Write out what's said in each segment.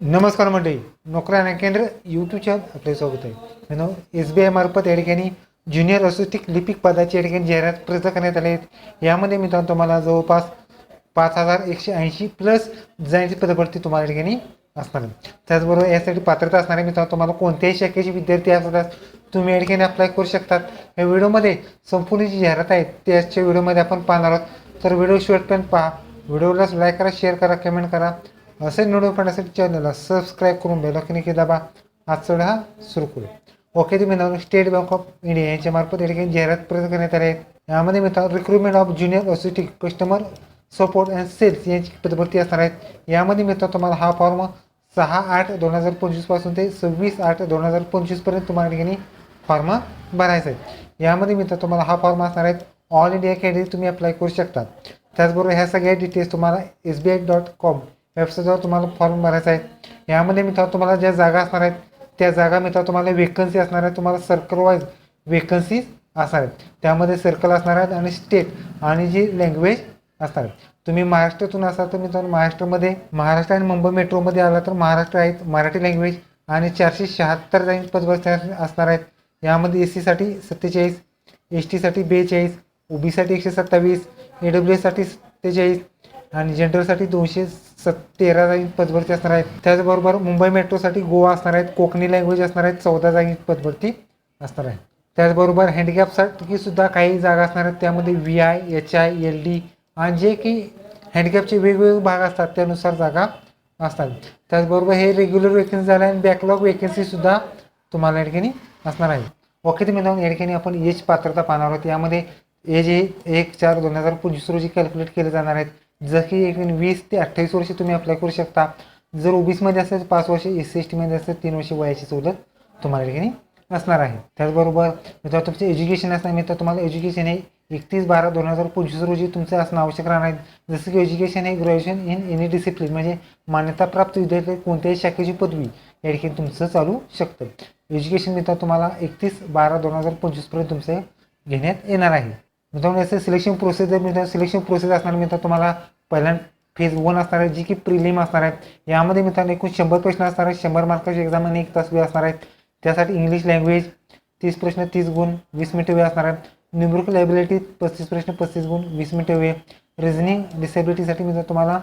नमस्कार मंडळी नोकऱ्या केंद्र यूट्यूबच्या आपले स्वागत आहे. मित्रांनो एस बी आयमार्फत या ठिकाणी ज्युनियर असोस्टिक लिपिक पदाची या ठिकाणी जाहिरात प्रसिद्ध करण्यात आले आहेत यामध्ये मित्रांनो तुम्हाला जवळपास पाच हजार एकशे ऐंशी प्लस जाण्याची पदभरती तुम्हाला या ठिकाणी असणार आहे. त्याचबरोबर यासाठी पात्रता असणारे मित्रांनो तुम्हाला कोणत्याही शाखेचे विद्यार्थी असतात तुम्ही या ठिकाणी अप्लाय करू शकतात. या व्हिडिओमध्ये संपूर्ण जी जाहिरात आहे त्याच्या व्हिडिओमध्ये आपण पाहणार आहोत. तर व्हिडिओ शेवटपर्यंत पहा. व्हिडिओला लाईक करा शेअर करा कमेंट करा. असे निवडून पाहण्यासाठी चॅनलला सबस्क्राईब करून बेलॉकिनी दाबा. आजचा व्हिडिओ हा सुरू करू ओके ते मित्रांनो स्टेट बँक ऑफ इंडिया यांच्या मार्फत या ठिकाणी जाहिरात प्रयत्न करण्यात आले आहेत यामध्ये मित्रांनो recruitment of junior associate customer support and sales यांची पदभरती असणार आहेत. यामध्ये मित्रांनो तुम्हाला हा फॉर्म सहा आठ दोन हजार पंचवीसपासून ते सव्वीस आठ दोन हजार पंचवीसपर्यंत तुम्हाला या ठिकाणी फॉर्म भरायचा आहे यामध्ये मित्रांनो तुम्हाला हा फॉर्म असणार आहेत. ऑल इंडिया कॅन्डिडेट तुम्ही अप्लाय करू शकता. त्याचबरोबर ह्या सगळ्या डिटेल्स तुम्हाला S B I dot com वेबसाईटवर तुम्हाला फॉर्म भरायचा आहे. यामध्ये मित्रांनो तुम्हाला ज्या जागा असणार आहेत त्या जागा मित्रांनो तुम्हाला वेकन्सी असणार आहे तुम्हाला सर्कल वाईज वेकन्सी असणार आहेत. त्यामध्ये सर्कल असणार आहेत आणि स्टेट आणि जी लँग्वेज असणार आहेत. तुम्ही महाराष्ट्रातून असाल तर मित्रांनो महाराष्ट्रामध्ये महाराष्ट्र आणि मुंबई मेट्रोमध्ये आला तर महाराष्ट्र आहेत मराठी लँग्वेज आणि चारशे शहात्तर जाईन पदभरती असणार आहेत. यामध्ये एस सीसाठी सत्तेचाळीस एस टीसाठी बेचाळीस ओबीसाठी एकशे सत्तावीस ए डब्ल्यू एससाठी सत्तेचाळीस आणि जनरलसाठी दोनशे सत तेरा जागी पदभरती असणार आहेत. त्याचबरोबर मुंबई मेट्रोसाठी गोवा असणार आहेत. कोकणी लँग्वेज असणार आहेत. चौदा जागी पदभरती असणार आहे त्याचबरोबर हँडिकॅपसाठी सुद्धा काही जागा असणार आहेत. त्यामध्ये V I H I L D आणि जे की हँडिकॅपचे वेगवेगळे भाग असतात त्यानुसार जागा असतात. त्याचबरोबर हे रेग्युलर वेकन्सी झालं आणि बॅकलॉग वेकन्सीसुद्धा तुम्हाला या ठिकाणी असणार आहे. ओके तर मित्रांनो या ठिकाणी आपण एज पात्रता पाहणार आहोत. यामध्ये एज हे एक चार दोन हजार पंचवीस रोजी कॅल्क्युलेट केले जाणार आहेत. जर की एक वीस ते अठ्ठावीस वर्ष तुम्ही अप्लाय करू शकता. जर ओबीसीमध्ये असेल पाच वर्ष एस सी एस टीमध्ये असेल तीन वर्ष वयाची सवलत तुम्हाला ठिकाणी असणार आहे. त्याचबरोबर जर तुमचं एज्युकेशन असणार तर तुम्हाला एज्युकेशन हे एकतीस बारा दोन हजार पंचवीस रोजी तुमचं असणं आवश्यक राहणार आहे. जसं की एज्युकेशन हे ग्रॅज्युएशन इन एनी डिसिप्लिन म्हणजे मान्यताप्राप्त विद्यार्थी कोणत्याही शाखेची पदवी या ठिकाणी तुमचं चालू शकतं. एज्युकेशन मित्र तुम्हाला एकतीस बारा दोन हजार पंचवीसपर्यंत तुमचं घेण्यात येणार आहे. मित्रांनो याचं सिलेक्शन प्रोसेस जर मित्रांनो सिलेक्शन प्रोसेस असणार मित्र तुम्हाला पहिल्यांदा फेज वन असणार आहे जी की प्रिलिम असणार आहे. यामध्ये मित्रांनो एकूण शंभर प्रश्न असणार आहेत शंभर मार्काची एक्झाम आणि एक तास वेळ असणार आहेत त्यासाठी इंग्लिश लँग्वेज तीस प्रश्न तीस गुण वीस मिनिटं वेळ असणार आहेत. न्यूमरिकल ॲबिलिटी पस्तीस प्रश्न पस्तीस गुण वीस मिनिटं वेळ. रिझनिंग डिसेबिलिटीसाठी मित्र तुम्हाला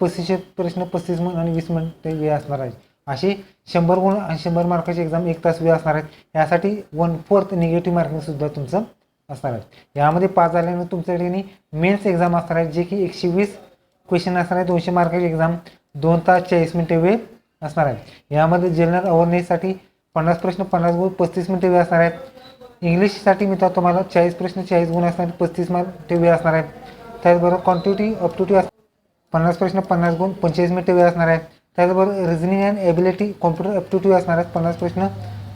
पस्तीसशे प्रश्न पस्तीस गुण आणि वीस मिनिटं वेळ असणार आहे. अशी शंभर गुण आणि शंभर मार्काची एक्झाम एक तास वेळ असणार आहेत यासाठी वन फोर्थ निगेटिव्ह मार्किंगसुद्धा तुमचं असणार आहेत. यामध्ये पास झाल्यानंतर तुमच्याकडे मेन्स एक्झाम असणार आहे जे की एकशे वीस क्वेश्चन असणार आहे दोनशे मार्काची एक्झाम दोन तास चाळीस मिनिटे वेळ असणार आहे. यामध्ये जनरल अवेअरनेससाठी पन्नास प्रश्न पन्नास गुण पस्तीस मिनिटे वेळ असणार आहेत. इंग्लिशसाठी मित्र तुम्हाला चाळीस प्रश्न चाळीस गुण असणार पस्तीस मिनिटे वेळ असणार आहे त्याचबरोबर क्वांटिटी टू अस पन्नास प्रश्न पन्नास गुण पंचेचाळीस मिनिटे वेळ असणार आहे त्याचबरोबर reasoning and ability computer too असणार आहेत पन्नास प्रश्न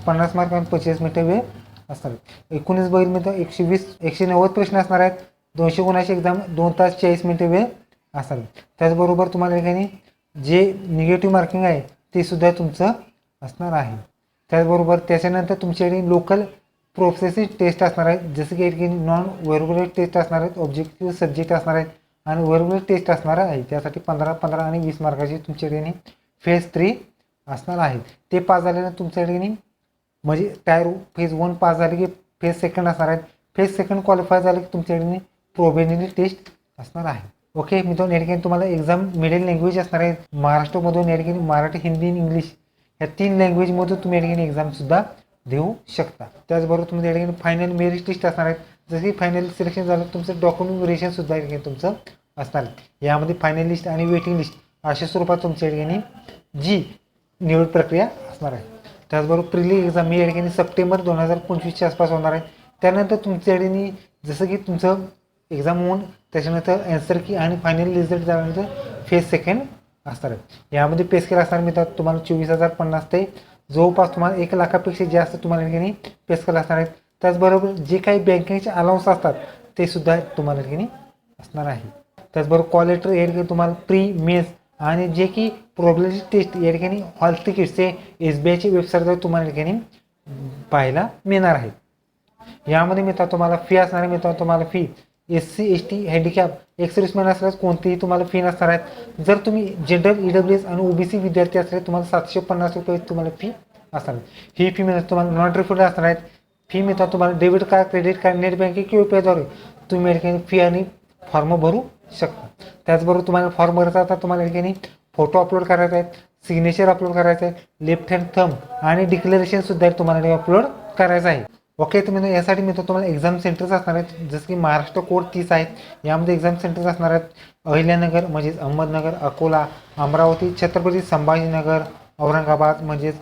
पन्नास मार्क आणि पंचेचाळीस मिनिटे वेळ असणार एकोणीस बैल मित्र एकशे वीस एकशे नव्वद प्रश्न असणार आहेत. दोनशे गुणाची एक्झाम दोन तास चाळीस मिनिटे वेळ असणार त्याचबरोबर तुम्हाला ठिकाणी जे निगेटिव्ह मार्किंग आहे ते सुद्धा तुमचं असणार आहे. त्याचबरोबर त्याच्यानंतर तुमच्याकडे लोकल प्रोसेसिंग टेस्ट असणार आहेत. जसं की या नॉन व्हर्बुलर टेस्ट असणार आहेत ऑब्जेक्टिव्ह सब्जेक्ट असणार आहेत आणि व्हर्बुलर टेस्ट असणार आहे. त्यासाठी पंधरा पंधरा आणि वीस मार्काची तुमच्याकडे फेज थ्री असणार आहे. ते पास झाल्यानंतर तुमच्याकडे म्हणजे टायर फेज वन पास झाले की फेज सेकंड असणार आहेत. फेज सेकंड क्वालिफाय झाले की तुमच्याकडे ठिकाणी टेस्ट असणार आहे. ओके मित्रांनो या ठिकाणी तुम्हाला एक्झाम मिडल लँग्वेज असणार आहे महाराष्ट्रामधून या ठिकाणी मराठी हिंदी आणि इंग्लिश या तीन लँग्वेजमधून तुम्ही या ठिकाणी एक्झामसुद्धा देऊ शकता. त्याचबरोबर तुम्ही या ठिकाणी फायनल मेरिट लिस्ट असणार आहेत. जसं की फायनल सिलेक्शन झालं तुमचं डॉक्युमेंटेशनसुद्धा या ठिकाणी तुमचं असणार आहे. यामध्ये फायनल लिस्ट आणि वेटिंग लिस्ट अशा स्वरूपात तुमच्या या ठिकाणी जी निवड प्रक्रिया असणार आहे. त्याचबरोबर प्रिली एक्झाम ही या ठिकाणी सप्टेंबर दोन हजार पंचवीसच्या आसपास होणार आहे. त्यानंतर तुमच्या ठिकाणी जसं की तुमचं एक्झाम होऊन त्याच्यानंतर ॲन्सर की आणि फायनल रिझल्ट झाल्यानंतर फेज सेकंड असणार आहे. यामध्ये पे स्केल असणार मिळतात तुम्हाला चोवीस हजार पन्नास ते जवळपास तुम्हाला एक लाखापेक्षा जास्त तुम्हाला या ठिकाणी पे स्केल असणार आहेत त्याचबरोबर जे काही बँकिंगचे अलाउन्स असतात ते सुद्धा तुम्हाला या ठिकाणी असणार आहे. त्याचबरोबर कॉल लेटर या तुम्हाला प्री मेन्स आणि जे की प्रॉब्लेमची टेस्ट या ठिकाणी हॉल तिकीट्स एस बी आयच्या वेबसाईटवर तुम्हाला या ठिकाणी पाहायला मिळणार आहे. यामध्ये मिळतात तुम्हाला फी असणारे मिळतात तुम्हाला fee S C S T handicap ex serviceman असल्यास कोणतीही तुम्हाला फी नसणार आहेत. जर तुम्ही जनरल ई डब्ल्यू एस आणि ओबीसी विद्यार्थी असले तुम्हाला सातशे पन्नास रुपये तुम्हाला फी असणार ही फी मिळत तुम्हाला नॉन रिफंड असणार आहेत. फी मिळतात तुम्हाला debit card credit card net banking किंवा पेद्वारे तुम्ही या ठिकाणी फी आणि फॉर्म भरू शकता. त्याचबरोबर तुम्हाला फॉर्म भरता आता तुम्हाला ठिकाणी फोटो अपलोड करायचा आहेत सिग्नेचर अपलोड करायचं आहे लेफ्ट हँड थंब आणि डिक्लेरेशन सुद्धा तुम्हाला अपलोड करायचं आहे. ओके तर मी यासाठी मी तुम्हाला एक्झाम सेंटर्स असणार आहेत. जसं की महाराष्ट्र कोड तीस आहेत यामध्ये एक्झाम सेंटर्स असणार आहेत. अहिल्यानगर म्हणजेच अहमदनगर अकोला अमरावती छत्रपती संभाजीनगर औरंगाबाद म्हणजेच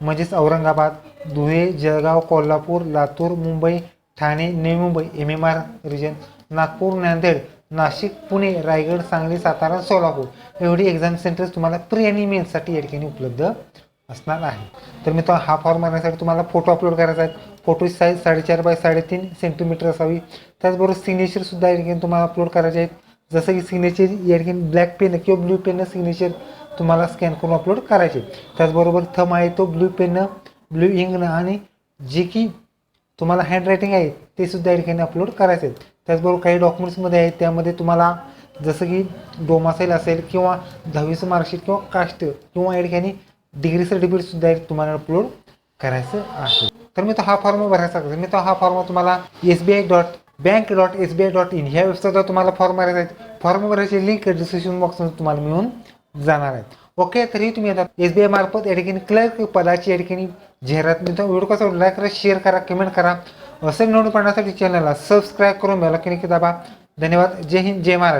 म्हणजेच Aurangabad Dhule Jalgaon Kolhapur Latur Mumbai Thane Navi Mumbai M M R region Nagpur Nanded Nashik Pune Raigad Sangli Satara Solapur एवढी एक्झाम सेंटर्स तुम्हाला प्री आणि मेन्ससाठी या ठिकाणी उपलब्ध असणार आहे. तर मी तो हा फॉर्म भरण्यासाठी तुम्हाला फोटो अपलोड करायचा आहे. फोटोची साईज साडेचार बाय साडेतीन सेंटीमीटर असावी. त्याचबरोबर सिग्नेचरसुद्धा या ठिकाणी तुम्हाला अपलोड करायचे आहेत. जसं की सिग्नेचर या ठिकाणी ब्लॅक पेन किंवा ब्ल्यू पेननं सिग्नेचर तुम्हाला स्कॅन करून अपलोड करायचे त्याचबरोबर थम आहे तो ब्ल्यू पेननं ब्ल्यू इंकनं आणि जे की तुम्हाला हँडरायटिंग आहे ते सुद्धा या ठिकाणी अपलोड करायचे आहेत. त्याचबरोबर काही डॉक्युमेंट्समध्ये आहेत त्यामध्ये तुम्हाला जसं की डोमासाईल असेल किंवा दहावीचं मार्कशीट किंवा कास्ट किंवा या ठिकाणी डिग्री सर्टिफिकेटसुद्धा तुम्हाला अपलोड करायचं आहे. तर मी तो हा फॉर्म भरायचा मी तो हा फॉर्म तुम्हाला S B I dot bank dot S B I dot in ह्या वेबसाईटवर तुम्हाला फॉर्म भरायचा आहे. फॉर्म भरायची लिंक डिस्क्रिप्शन बॉक्समध्ये तुम्हाला मिळून जाणार आहेत ओके तरी तुम्ही आता एस बी आय मार्फत या ठिकाणी क्लर्क पदाची या ठिकाणी जाहिरात मिळतो. व्हिडिओ कसा लाईक करा शेअर करा कमेंट करा. असं नोंद पाहण्यासाठी चॅनलला सबस्क्राईब करून बेल दाबा. धन्यवाद. जय हिंद जय महाराष्ट्र.